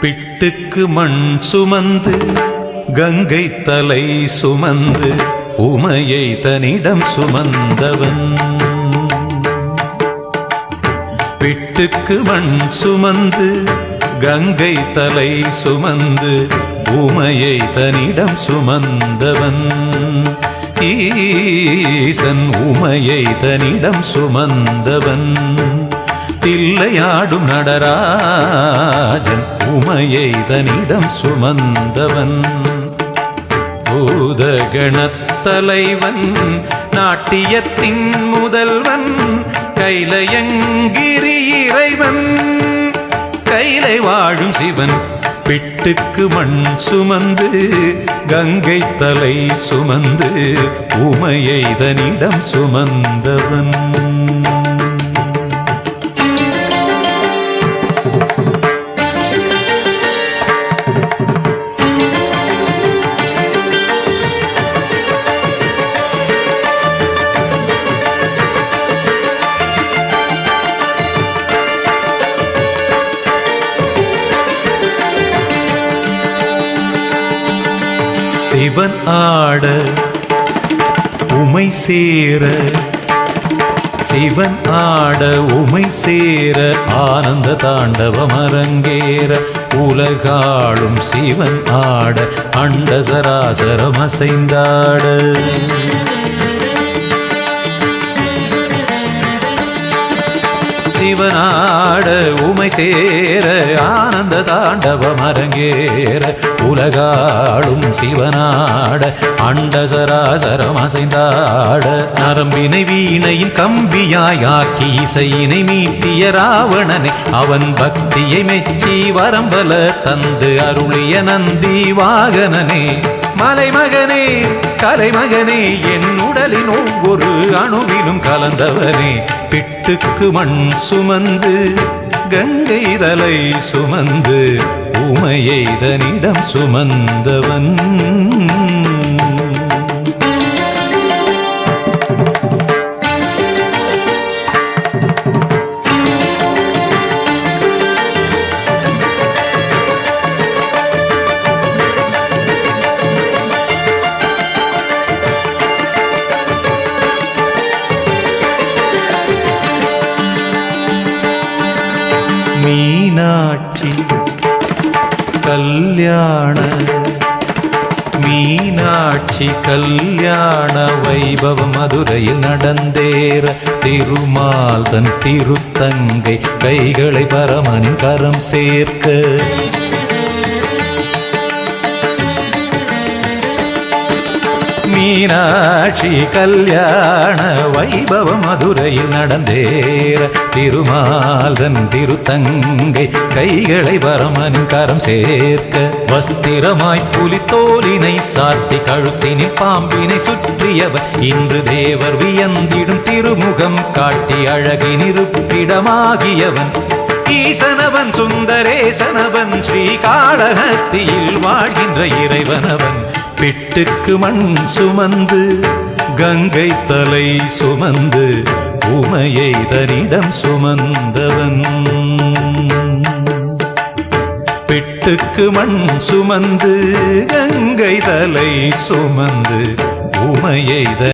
பிட்டுக்கு மண் சுமந்து கங்கை தலை சுமந்து உமையை தனிடம் சுமந்தவன். பிட்டுக்கு மண் சுமந்து கங்கை தலை சுமந்து உமையை தனிடம் சுமந்தவன். ஈசன் உமையை தனிடம் சுமந்தவன். தில்லையாடும் நடராஜன் உமையை தனிடம் சுமந்தவன். பூதகணத்தலைவன் நாட்டியத்தின் முதல்வன் கைலயங்கிரி இறைவன். கைலை வாழும் சிவன் பிட்டுக்கு மண் சுமந்து கங்கை தலை சுமந்து உமையை தனிடம் சுமந்தவன். சிவன் ஆட உமை சேர. சிவன் ஆட உமை சேர ஆனந்த தாண்டவம் அரங்கேற உலகாளும் சிவன் ஆட அண்ட சராசரம் அசைந்தாட. சிவனா சேர ஆனந்த தாண்டவம் அரங்கேற உலகாளும் சிவனாட அண்ட சராசரம் அசைந்தாட நரம்பினை வீணையின் கம்பியாய் ஆக்கி இசையினை மீட்டிய ராவணனை அவன் பக்தியை மெச்சி வரம்பல தந்து அருளிய நந்தி வாகனனே. மலைமகனே கலைமகனே என் உடலின் ஒவ்வொரு அணுவிலும் கலந்தவனே. பிட்டுக்கு மண் சுமந்து கங்கை தலை சுமந்து உமையை தனிடம் சுமந்தவன். மீனாட்சி கல்யாண மீனாட்சி கல்யாண வைபவம் மதுரையில் நடந்தேற திருமால் தன் திருத்தங்கை கைகளை பரமனின் கரம் சேர்க்க மீனாட்சி கல்யாண வைபவ மதுரையில் நடந்தேற திருமாலன் திருத்தங்கை கைகளை வரமனின் கரம் சேர்க்க வஸ்திரமாய் புலித்தோலினை சாத்தி கழுத்தினில் பாம்பினை சுற்றியவர் இன்று தேவர் வியந்திடும் திருமுகம் காட்டி அழகின் இருப்பிடமாகியவன் ஈசனவன் சுந்தரேசனவன் ஸ்ரீகாளஹஸ்தியில் வாழ்கின்ற இறைவனவன். பிட்டுக்கு மண் சுமந்து கங்கை தலை சுமந்து உமையை தனிடம் சுமந்தவன். பிட்டுக்கு மண் சுமந்து கங்கை தலை சுமந்து உமையை